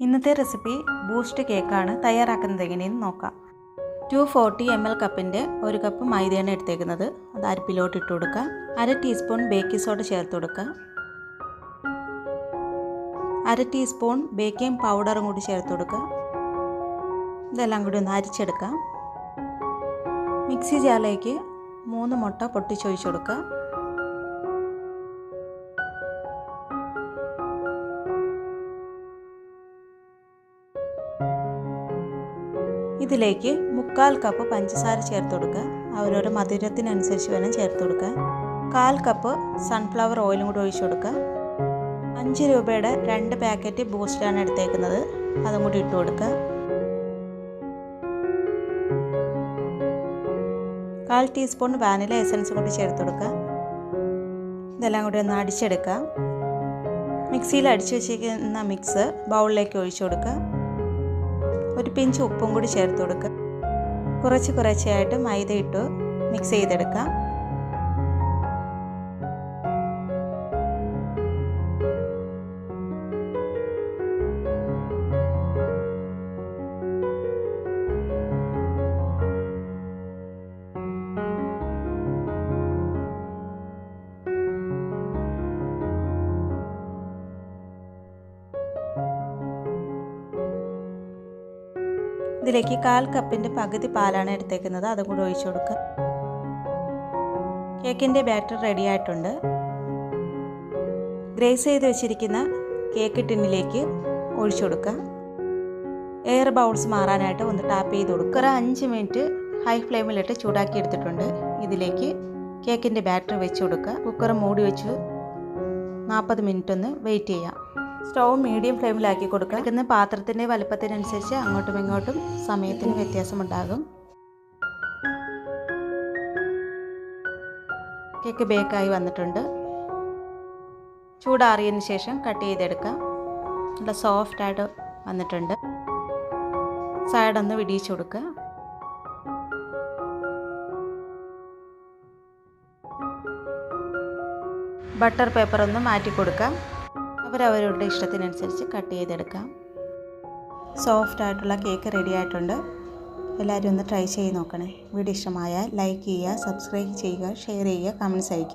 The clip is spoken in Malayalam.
ഇന്നത്തെ റെസിപ്പി ബൂസ്റ്റ് കേക്കാണ് തയ്യാറാക്കുന്നത് എങ്ങനെയെന്ന് നോക്കാം. ടു ഫോർട്ടി എം എൽ കപ്പിന്റെ ഒരു കപ്പ് മൈദയാണ് എടുത്തേക്കുന്നത്. അത് അരിപ്പിലോട്ട് ഇട്ട് കൊടുക്കുക. അര ടീസ്പൂൺ ബേക്കിംഗ് സോഡ ചേർത്ത് കൊടുക്കുക. അര ടീസ്പൂൺ ബേക്കിംഗ് പൗഡറും കൂടി ചേർത്ത് കൊടുക്കുക. ഇതെല്ലാം കൂടി ഒന്ന് അരിച്ചെടുക്കാം. മിക്സി ജാറിലേക്ക് മൂന്ന് മുട്ട പൊട്ടിച്ചൊഴിച്ച് കൊടുക്കുക. ഇതിലേക്ക് മുക്കാൽ കപ്പ് പഞ്ചസാര ചേർത്ത് കൊടുക്കുക. അവരവരുടെ മധുരത്തിനനുസരിച്ച് വേണം ചേർത്ത് കൊടുക്കുക. കാൽ കപ്പ് സൺഫ്ലവർ ഓയിലും കൂടി ഒഴിച്ചു കൊടുക്കുക. അഞ്ച് രൂപയുടെ രണ്ട് പാക്കറ്റ് ബൂസ്റ്റാണ് എടുത്തേക്കുന്നത്. അതും കൂടി ഇട്ട് കൊടുക്കുക. കാൽ ടീസ്പൂൺ വാനില എസൻസ് കൂടി ചേർത്ത് കൊടുക്കുക. ഇതെല്ലാം കൂടി ഒന്ന് അടിച്ചെടുക്കുക. മിക്സിയിൽ അടിച്ചു വെച്ചിരിക്കുന്ന മിക്സ് ബൗളിലേക്ക് ഒഴിച്ചു കൊടുക്കുക. ഒരു പിഞ്ച് ഉപ്പും കൂടി ചേർത്ത് കൊടുക്കുക. കുറച്ച് കുറച്ചായിട്ട് മൈദ ഇട്ട് മിക്സ് ചെയ്തെടുക്കാം. ഇതിലേക്ക് കാൽ കപ്പിന്റെ പകുതി പാലാണ് എടുത്തേക്കുന്നത്. അതും കൂടി ഒഴിച്ചു കൊടുക്കുക. കേക്കിന്റെ ബാറ്റർ റെഡി ആയിട്ടുണ്ട്. ഗ്രേസ് ചെയ്ത് വെച്ചിരിക്കുന്ന കേക്ക് ടിന്നിലേക്ക് ഒഴിച്ചു കൊടുക്കുക. എയർ ബൗൾസ് മാറാനായിട്ട് ഒന്ന് ടാപ്പ് ചെയ്ത് കൊടുക്കുക. ഒരു അഞ്ച് മിനിറ്റ് ഹൈ ഫ്ലെയിമിലിട്ട് ചൂടാക്കി എടുത്തിട്ടുണ്ട്. ഇതിലേക്ക് കേക്കിന്റെ ബാറ്റർ വെച്ച് കൊടുക്കുക. കുക്കർ മൂടി വെച്ച് നാൽപ്പത് മിനിറ്റ് ഒന്ന് വെയിറ്റ് ചെയ്യാം സ്റ്റൗ മീഡിയം ഫ്ലെയിമിലാക്കി കൊടുക്കുക എടുക്കുന്ന പാത്രത്തിന്റെ വലുപ്പത്തിനനുസരിച്ച് അങ്ങോട്ടും ഇങ്ങോട്ടും സമയത്തിന് വ്യത്യാസമുണ്ടാകും. കേക്ക് ബേക്കായി വന്നിട്ടുണ്ട്. ചൂടാറിയതിന് ശേഷം കട്ട് ചെയ്തെടുക്കാം നല്ല സോഫ്റ്റായിട്ട് വന്നിട്ടുണ്ട്. സൈഡൊന്ന് വിടിയിച്ചു കൊടുക്കുക. ബട്ടർ പേപ്പർ ഒന്ന് മാറ്റി കൊടുക്കാം അവരവരുടെ ഇഷ്ടത്തിനനുസരിച്ച് കട്ട് ചെയ്തെടുക്കാം. സോഫ്റ്റ് ആയിട്ടുള്ള കേക്ക് റെഡി ആയിട്ടുണ്ട്. എല്ലാവരും ഒന്ന് ട്രൈ ചെയ്ത് നോക്കണേ. വീഡിയോ ഇഷ്ടമായാൽ ലൈക്ക് ചെയ്യുക സബ്സ്ക്രൈബ് ചെയ്യുക ഷെയർ ചെയ്യുക കമന്റ്സ് അയയ്ക്കുക.